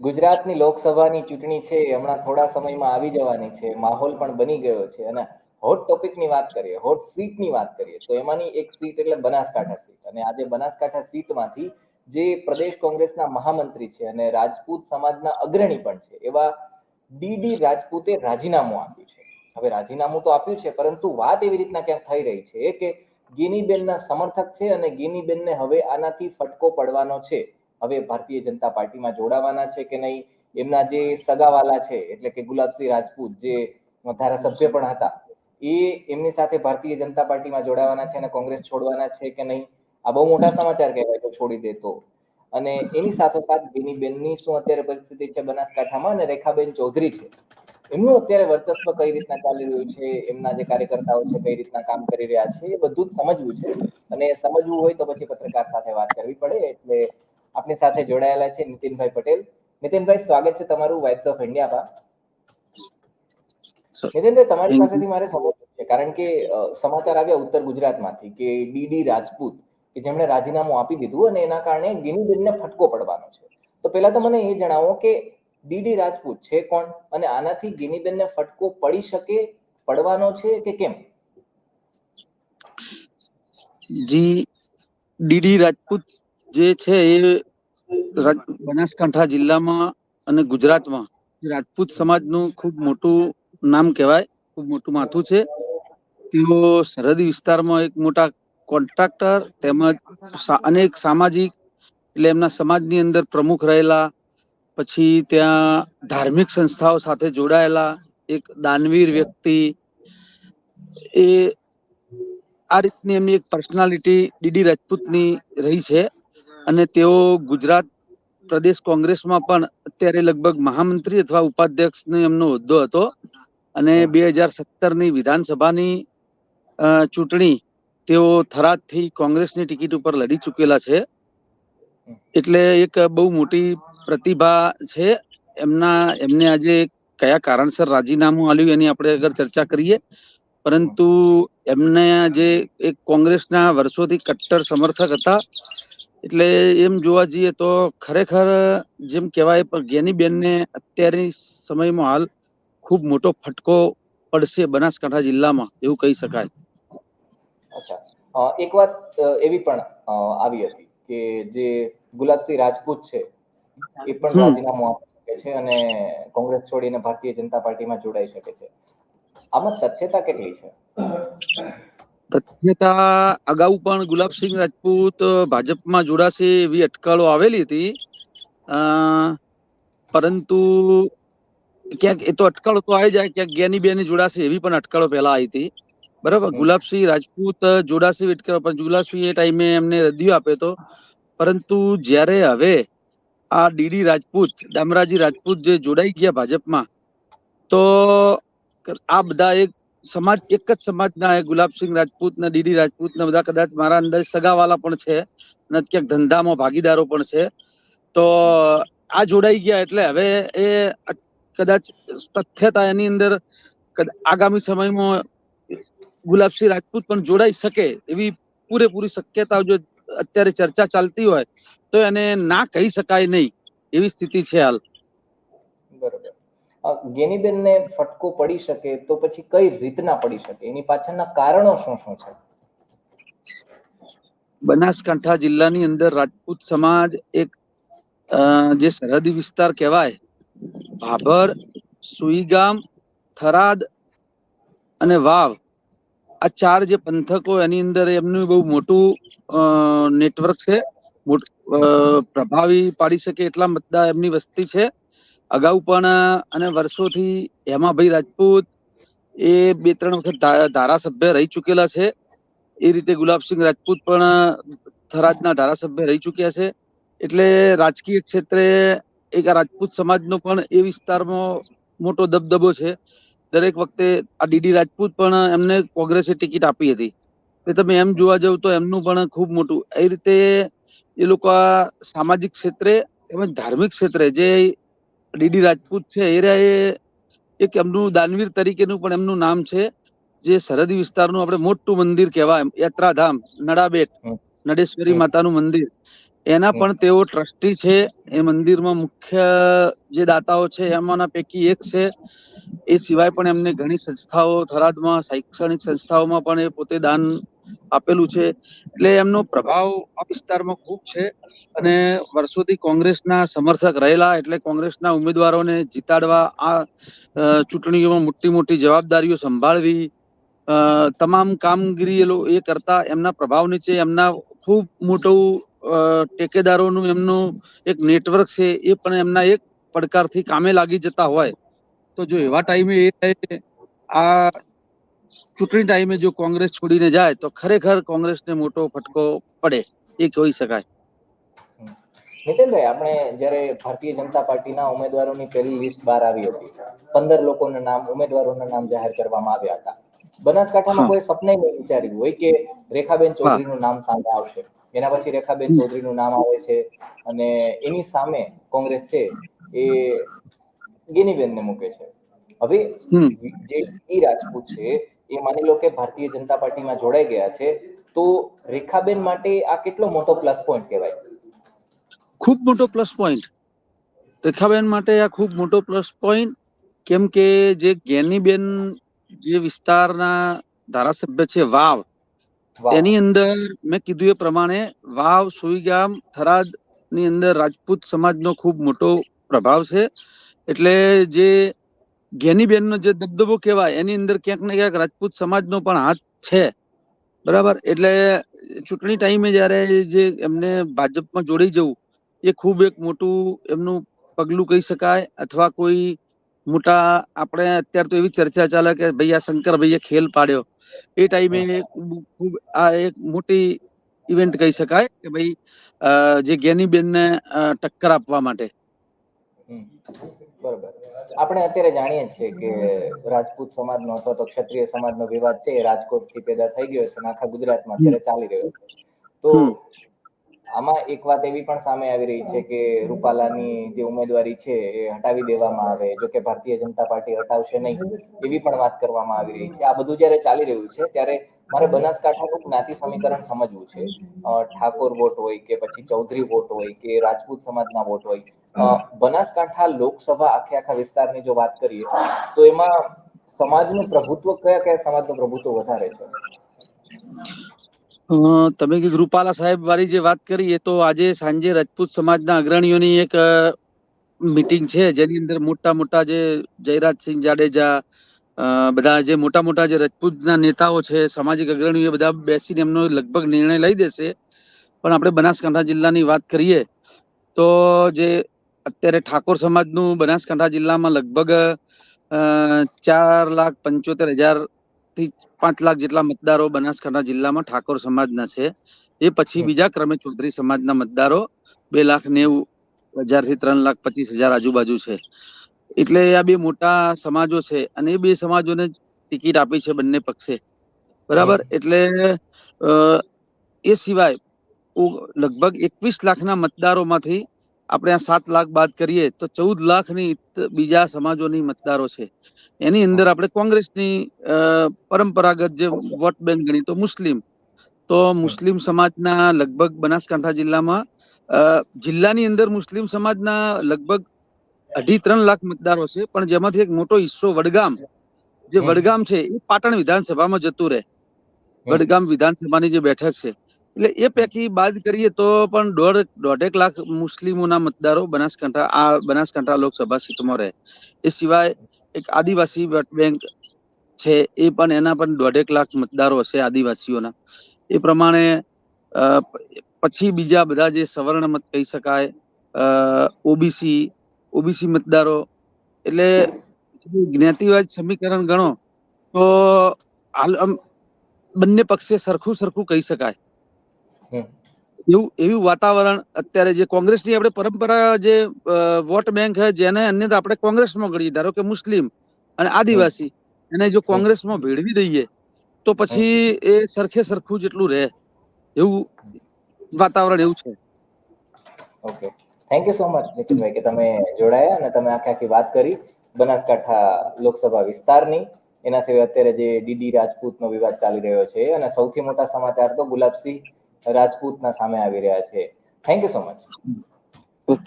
ગુજરાતની લોકસભાની ચૂંટણી છે હમણાં થોડા સમયમાં આવી જવાની છે, માહોલ પણ બની ગયો છે અને હોટ ટોપિકની વાત કરીએ હોટ સીટની વાત કરીએ, તો એમાંની એક સીટ એટલે બનાસકાંઠા સીટ અને આજે બનાસકાંઠા સીટમાંથી જે પ્રદેશ કોંગ્રેસના મહામંત્રી છે અને રાજપૂત સમાજના અગ્રણી પણ છે, એવા ડીડી રાજપૂતે રાજીનામું આપ્યું છે. હવે રાજીનામું તો આપ્યું છે, પરંતુ વાત એવી રીતના ક્યાંક થઈ રહી છે કે ગિનીબેનના સમર્થક છે અને ગિનીબેનને હવે આનાથી ફટકો પડવાનો છે. હવે ભારતીય જનતા પાર્ટીમાં જોડાવાના છે કે નહીં? એમના જે સગાવાલા છે, એટલે કે ગુલાબસિંહ રાજપૂત જે ધારાસભ્ય પણ હતા, એ એમની સાથે ભારતીય જનતા પાર્ટીમાં જોડાવાના છે અને કોંગ્રેસ છોડવાના છે કે નહીં? આ બહુ મોટા સમાચાર કહેવાય તો છોડી દે તો. અને એની સાથોસાથ બેનની શું અત્યારે પરિસ્થિતિ છે બનાસકાંઠામાં? અને રેખાબેન ચૌધરી છે. એમનું અત્યારે વર્ચસ્વ કઈ રીતના ચાલી રહ્યું છે? એમના જે કાર્યકર્તાઓ છે કઈ રીતના કામ કરી રહ્યા છે? એ બધું જ સમજવું છે. અને સમજવું હોય તો પછી પત્રકાર સાથે વાત કરવી પડે. એટલે આપણી સાથે જોડાયેલા છે નીતિનભાઈ પટેલ. નીતિનભાઈ સ્વાગત છે તમારું વાઇબ્સ ઓફ ઇન્ડિયા નીતિનભાઈ તમારી પાસેથી મારે સમજવું છે કારણ કે સમાચાર આવ્યા ઉત્તર ગુજરાતમાંથી કે ડીડી રાજપૂત કે જેમણે રાજીનામું આપી દીધું અને એના કારણે ગિનીબેનને ફટકો પડવાનો છે. તો પહેલા તો મને એ જણાવો કે ડીડી રાજપૂત છે કોણ અને આનાથી ગિનીબેનને ફટકો પડી શકે પડવાનો છે કે કેમ? જી ડીડી રાજપૂત જે છે એ બનાસકાંઠા જિલ્લામાં અને ગુજરાતમાં રાજપૂત સમાજનું ખૂબ મોટું નામ કહેવાય, ખૂબ મોટું માથું છે. તેઓ સરહદી વિસ્તારમાં એક મોટા કોન્ટ્રાક્ટર તેમજ અનેક સામાજિક એટલે એમના સમાજની અંદર પ્રમુખ રહેલા, પછી ત્યાં ધાર્મિક સંસ્થાઓ સાથે જોડાયેલા, એક દાનવીર વ્યક્તિ, એ આ રીતની એમની એક પર્સનાલિટી ડીડી રાજપૂતની રહી છે. અને તેઓ ગુજરાત પ્રદેશ કોંગ્રેસમાં પણ અત્યારે લગભગ મહામંત્રી અથવા ઉપાધ્યક્ષનો એમનો હોદ્દો હતો. અને બે હજાર સત્તરની વિધાનસભાની ચૂંટણી તેઓ થરાદથી કોંગ્રેસની ટિકિટ ઉપર લડી ચૂકેલા છે. એટલે એક બહુ મોટી પ્રતિભા છે. એમના, એમને આજે કયા કારણસર રાજીનામું આલ્યું એની આપણે અગર ચર્ચા કરીએ. પરંતુ એમને જે એક કોંગ્રેસના વર્ષોથી કટ્ટર સમર્થક હતા એટલે એમ જોવા જઈએ તો ખરેખર જેમ કહેવાય પણ ગેનીબેનને અત્યારની સમયમાં હાલ ખૂબ મોટો ફટકો પડશે બનાસકાંઠા જિલ્લામાં એવું કહી શકાય. અચ્છા. એક વાત એવી પણ આવી હતી કે જે ગુલાબસિંહ રાજપૂત છે એ પણ રાજીનામું આપી શકે છે અને કોંગ્રેસ છોડીને ભારતીય જનતા પાર્ટીમાં જોડાઈ શકે છે. આમાં તથ્યતા કેટલી છે? તથ્યતા અગાઉ પણ ગુલાબસિંહ રાજપૂત ભાજપમાં જોડાશે એવી અટકળો આવેલી હતી. પરંતુ ક્યાંક એ તો અટકળો તો આવી જાય ક્યાંક જ્ઞાની બેની જોડાશે એવી પણ અટકળો પહેલા આવી હતી. બરાબર? ગુલાબસિંહ રાજપૂત જોડાશે અટકળો પણ ગુલાબસિંહ એ ટાઈમે એમને રદિયો આપ્યો હતો પરંતુ જ્યારે હવે આ ડીડી રાજપૂત ડામરાજી રાજપૂત જે જોડાઈ ગયા ભાજપમાં તો આ બધા એક સમાજ, એક જ સમાજના ગુલાબસિંહ રાજપૂત ને ડીડી રાજપૂત ને બધા કદાચ મારા અંદર સગાવાલા પણ છે અને ક્યાંક ધંધામાં ભાગીદારો પણ છે. તો આ જોડાઈ ગયા એટલે હવે એ કદાચ તથ્યતા એની અંદર આગામી સમયમાં ગુલાબસિંહ રાજપૂત પણ જોડાઈ શકે એવી પૂરેપૂરી શક્યતા જો અત્યારે ચર્ચા ચાલતી હોય તો એને ના કહી શકાય નહીં એવી સ્થિતિ છે હાલ. બરોબર. ગેનીબેનને ફટકો પડી શકે તો પછી કઈ રીતના પડી શકે? એની પાછળના કારણો શું શું છે? બનાસકાંઠા જિલ્લાની અંદર રાજપૂત સમાજ એક જે સરહદી વિસ્તાર કહેવાય, ભાભર, સુઈગામ, થરાદ અને વાવ. આ ચાર જે પંથકો એની અંદર એમનું બહુ મોટું નેટવર્ક છે. પ્રભાવી પાડી શકે એટલા મતદાર એમની વસ્તી છે. અગાઉ પણ, અને વર્ષોથી હેમાભાઈ રાજપૂત એ બે ત્રણ વખત ધારાસભ્ય રહી ચૂકેલા છે. એ રીતે ગુલાબસિંહ રાજપૂત પણ થરાદના ધારાસભ્ય રહી ચૂક્યા છે. એટલે રાજકીય ક્ષેત્રે એક રાજપૂત સમાજનો પણ એ વિસ્તારમાં મોટો દબદબો છે. દરેક વખતે આ ડીડી રાજપૂત પણ એમને કોંગ્રેસે ટિકિટ આપી હતી. એટલે તમે એમ જોવા જાવ તો એમનું પણ ખૂબ મોટું. એ રીતે એ લોકો સામાજિક ક્ષેત્રે તેમજ ધાર્મિક ક્ષેત્રે જે ડીડી રાજપૂત છે એ એક એમનું દાનવીર તરીકેનું પણ એમનું નામ છે જે સરહદી વિસ્તારનું આપણે મોટું મંદિર કહેવાય યાત્રાધામ નડાબેટ નડેશ્વરી માતાનું મંદિર. એના પણ તેઓ ટ્રસ્ટી છે એ મંદિરમાં મુખ્ય જે દાતાઓ છે એમાંના પૈકી એક છે. એ સિવાય પણ એમને ઘણી સંસ્થાઓ થરાદમાં શૈક્ષણિક સંસ્થાઓમાં પણ એ પોતે દાન આપેલું છે. એટલે એમનો પ્રભાવ આ વિસ્તારમાં ખૂબ છે અને વર્ષોથી કોંગ્રેસના સમર્થક રહેલા એટલે કોંગ્રેસના ઉમેદવારોને જીતાડવા આ ચૂંટણીઓમાં મોટી મોટી જવાબદારીઓ સંભાળવી તમામ કામગીરી એ કરતા એમના પ્રભાવ નીચે એમના ખૂબ મોટું ટેકેદારોનું એમનું એક નેટવર્ક છે એ પણ એમના એક પડકારથી કામે લાગી જતા હોય. તો જો એવા ટાઈમે એ આ ચૂંટણી ટાઈમે જો કોંગ્રેસ છોડીને જાય તો ખરેખર કોંગ્રેસને મોટો ફટકો પડે. એ કહી શકાય. નીતિનભાઈ આપણે જ્યારે ભારતીય જનતા પાર્ટીના ઉમેદવારોની પહેલી લિસ્ટ બહાર આવી હતી પંદર લોકોના નામ ઉમેદવારોના નામ જાહેર કરવામાં આવ્યા હતા. બનાસકાંઠામાં કોઈ સપને નહીં વિચાર્યું હોય કે રેખાબેન ચૌધરીનું નામ સામે આવશે. એના પછી રેખાબેન. ચૌધરીનું નામ આવે છે અને એની સામે કોંગ્રેસ છે એ ગિનીબેનને મૂકે છે. હવે જે ઈ રાજપૂત છે એ માની લો કે ભારતીય જનતા પાર્ટીમાં જોડાઈ ગયા છે તો રેખાબેન માટે આ કેટલો મોટો પ્લસ પોઈન્ટ કહેવાય? ખૂબ મોટો પ્લસ પોઈન્ટ રેખાબેન માટે આ ખૂબ મોટો પ્લસ પોઈન્ટ કેમ કે જે ગેનીબેન જે વિસ્તારના ધારાસભ્ય છે વાવ. તેની અંદર મેં કીધું એ પ્રમાણે વાવ સુઈગામ થરાદની અંદર રાજપૂત સમાજનો ખૂબ મોટો પ્રભાવ છે. એટલે જે જ્ઞાનીબેનનો જે દબદબો કહેવાય એની અંદર ક્યાંક ને ક્યાંક રાજપૂત સમાજનો પણ હાથ છે. બરાબર? એટલે ચૂંટણી ટાઈમે જ્યારે જે એમને ભાજપમાં જોડી જવું એ ખૂબ એક મોટું એમનું પગલું કહી શકાય અથવા કોઈ મોટા આપણે અત્યારે તો એવી ચર્ચા ચાલે કે ભાઈ આ શંકરભાઈએ ખેલ પાડ્યો. એ ટાઈમે ખૂબ- આ એક મોટી ઇવેન્ટ કહી શકાય કે ભાઈ જે જ્ઞાનીબેનને અ, ટક્કર આપવા માટે. બરોબર આપણે અત્યારે જાણીએ છીએ કે રાજપૂત સમાજનો અથવા તો ક્ષત્રિય સમાજનો વિવાદ છે એ રાજકોટથી પેદા થઈ ગયો છે અને આખા ગુજરાતમાં અત્યારે ચાલી રહ્યો છે તો. આમાં એક વાત એવી પણ સામે આવી રહી છે કે રૂપાલાની જે ઉમેદવારી છે એ હટાવી દેવામાં આવે, જો કે ભારતીય જનતા પાર્ટી હટાવશે નહીં, એવી પણ વાત કરવામાં આવી રહી છે. આ બધું જ્યારે ચાલી રહ્યું છે, ત્યારે મારે બનાસકાંઠાનું જ્ઞાતિ સમીકરણ સમજવું છે. ઠાકોર વોટ હોય કે પછી ચૌધરી વોટ હોય કે રાજપૂત સમાજના વોટ હોય બનાસકાંઠા લોકસભા આખે આખા વિસ્તારની જો વાત કરીએ, તો એમાં સમાજનું પ્રભુત્વ કયા કયા સમાજનું પ્રભુત્વ વધારે છે? તમે કીધું રૂપાલા સાહેબ વાળી જે વાત કરી, એ તો આજે સાંજે રાજપૂત સમાજના અગ્રણીઓની એક મીટિંગ છે, જેની અંદર મોટા મોટા જે જયરાજસિંહ જાડેજા બધા જે મોટા મોટા જે રાજપૂતના નેતાઓ છે, સામાજિક અગ્રણીઓ બધા બેસીને એમનો લગભગ નિર્ણય લઈ દેશે. પણ આપણે બનાસકાંઠા જિલ્લાની વાત કરીએ, તો જે અત્યારે ઠાકોર સમાજનું બનાસકાંઠા જિલ્લામાં લગભગ ચાર લાખ પંચોતેર હજાર થી પાંચ લાખ જેટલા મતદારો બનાસકાંઠા જિલ્લામાં ઠાકોર સમાજના છે. એ પછી બીજા ક્રમે ચૌધરી સમાજના મતદારો બે લાખ નેવું હજારથી ત્રણ લાખ પચીસ હજાર આજુબાજુ છે. એટલે આ બે મોટા સમાજો છે અને એ બે સમાજોને ટિકિટ આપી છે બંને પક્ષે. બરાબર? એટલે એ સિવાય લગભગ એકવીસ લાખના મતદારોમાંથી આપણે આ સાત લાખ બાદ કરીએ તો ચૌદ લાખની બીજા સમાજોની મતદારો છે. એની અંદર આપણે કોંગ્રેસની પરંપરાગત જે વોટ બેંક ગણી તો મુસ્લિમ. તો મુસ્લિમ સમાજના લગભગ બનાસકાંઠા જિલ્લામાં જિલ્લાની અંદર મુસ્લિમ સમાજના લગભગ અઢી ત્રણ લાખ મતદારો છે પણ જેમાંથી એક મોટો હિસ્સો વડગામ. જે વડગામ છે એ પાટણ વિધાનસભામાં જતું રહે. વડગામ વિધાનસભાની જે બેઠક છે. એટલે એ પૈકી બાદ કરીએ તો પણ દોઢ, દોઢેક લાખ મુસ્લિમોના મતદારો બનાસકાંઠા, આ બનાસકાંઠા લોકસભા સીટમાં રહે એ સિવાય એક આદિવાસી વોટ બેંક છે, એ પણ એના પણ દોઢેક લાખ મતદારો હશે આદિવાસીઓના એ પ્રમાણે પછી બીજા બધા જે સવર્ણ મત કહી શકાય ઓબીસી ઓબીસી મતદારો, એટલે જ્ઞાતિવાદ સમીકરણ ગણો, તો હાલ બંને પક્ષે સરખું સરખું કહી શકાય. એવું એવું વાતાવરણ અત્યારે જે કોંગ્રેસની આપણે પરંપરા જે વોટ બેંક છે જેને અન્ય આપણે કોંગ્રેસમાં ગણીએ. ધારો કે મુસ્લિમ અને આદિવાસી. એને જો કોંગ્રેસમાં ભેળવી દઈએ તો પછી એ સરખે સરખું જેટલું રહે. એવું વાતાવરણ એવું છે. Okay thank you so much નિખિલભાઈ કે તમે જોડાયા અને તમે આખી આખી વાત કરી. બનાસકાંઠા લોકસભા વિસ્તારની. એના સિવાય અત્યારે જે ડીડી રાજપૂતનો વિવાદ ચાલી રહ્યો છે. અને સૌથી મોટા સમાચાર તો ગુલાબસિંહ રાજપૂતના સામે આવી રહ્યા છે. Thank you so much